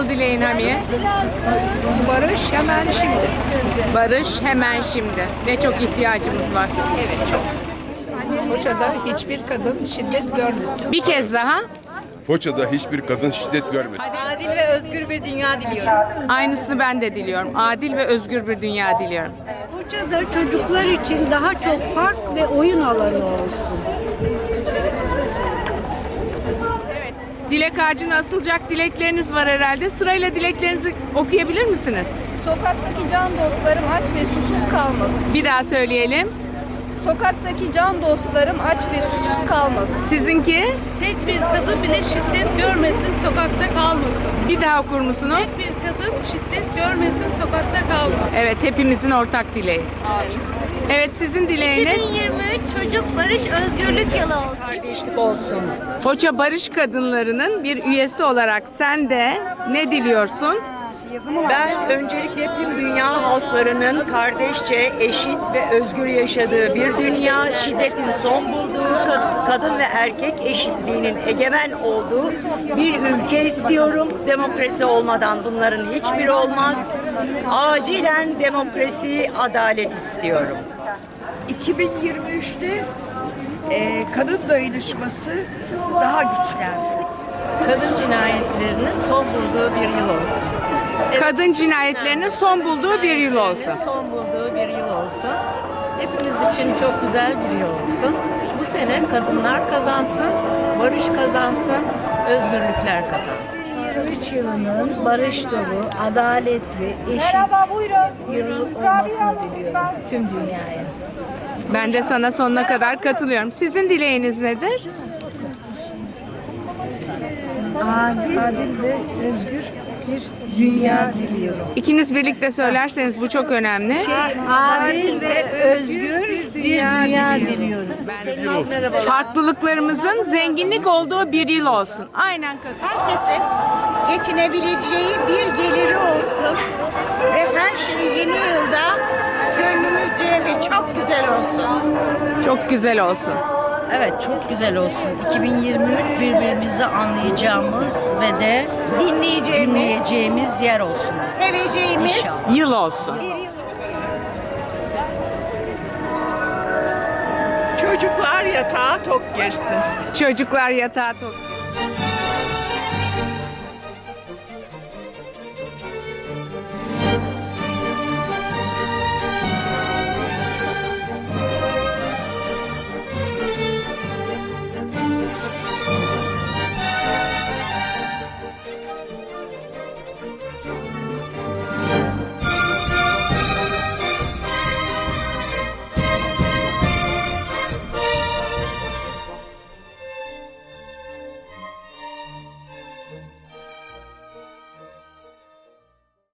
yıl dileğin Hamiye? Barış hemen şimdi. Barış hemen şimdi. Ne çok ihtiyacımız var. Evet çok. Foça'da hiçbir kadın şiddet görmesin. Bir kez daha. Foça'da hiçbir kadın şiddet görmesin. Adil ve özgür bir dünya diliyorum. Aynısını ben de diliyorum. Adil ve özgür bir dünya diliyorum. Foça'da çocuklar için daha çok park ve oyun alanı olsun. Dilek ağacına asılacak dilekleriniz var herhalde. Sırayla dileklerinizi okuyabilir misiniz? Sokaktaki can dostlarım aç ve susuz kalmasın. Bir daha söyleyelim. Sokaktaki can dostlarım aç ve susuz kalmasın. Sizinki? Tek bir kadın bile şiddet görmesin, sokakta kalmasın. Bir daha okur musunuz? Tek bir kadın şiddet görmesin, sokakta kalmasın. Evet, hepimizin ortak dileği. Evet, sizin dileğiniz 2023 Çocuk Barış Özgürlük Yılı olsun. Kardeşlik olsun. Foça Barış Kadınları'nın bir üyesi olarak sen de ne diliyorsun? Ben öncelikle tüm dünya halklarının kardeşçe, eşit ve özgür yaşadığı bir dünya, şiddetin son bulduğu, kad- kadın ve erkek eşitliğinin egemen olduğu bir ülke istiyorum. Demokrasi olmadan bunların hiçbiri olmaz. Acilen demokrasi, adalet istiyorum. 2023'te e, kadın dayanışması daha güçlensin. Kadın cinayetlerinin son bulduğu bir yıl olsun. Kadın cinayetlerinin son bulduğu bir yıl olsun. Son bulduğu bir yıl olsun. Hepimiz için çok güzel bir yıl olsun. Bu sene kadınlar kazansın, barış kazansın, özgürlükler kazansın. 23 yılının barış dolu, adaletli, eşit yılı olmasını diliyorum tüm dünyaya. Ben de sana sonuna kadar katılıyorum. Sizin dileğiniz nedir? Adil ve özgür bir dünya diliyorum. İkiniz birlikte söylerseniz bu çok önemli. Adil ve özgür bir dünya diliyoruz. Farklılıklarımızın zenginlik olduğu bir yıl olsun. Aynen katılıyorum. Herkesin geçinebileceği bir geliri olsun ve her şey yeni yılda gönlümüzce ve çok güzel olsun. Çok güzel olsun. Evet çok güzel olsun. 2023 birbirimizi anlayacağımız ve de Dinleyeceğimiz, dinleyeceğimiz yer olsun. seveceğimiz İnşallah. Yıl olsun. bir yıl. Çocuklar yatağa tok girsin. Çocuklar yatağa tok.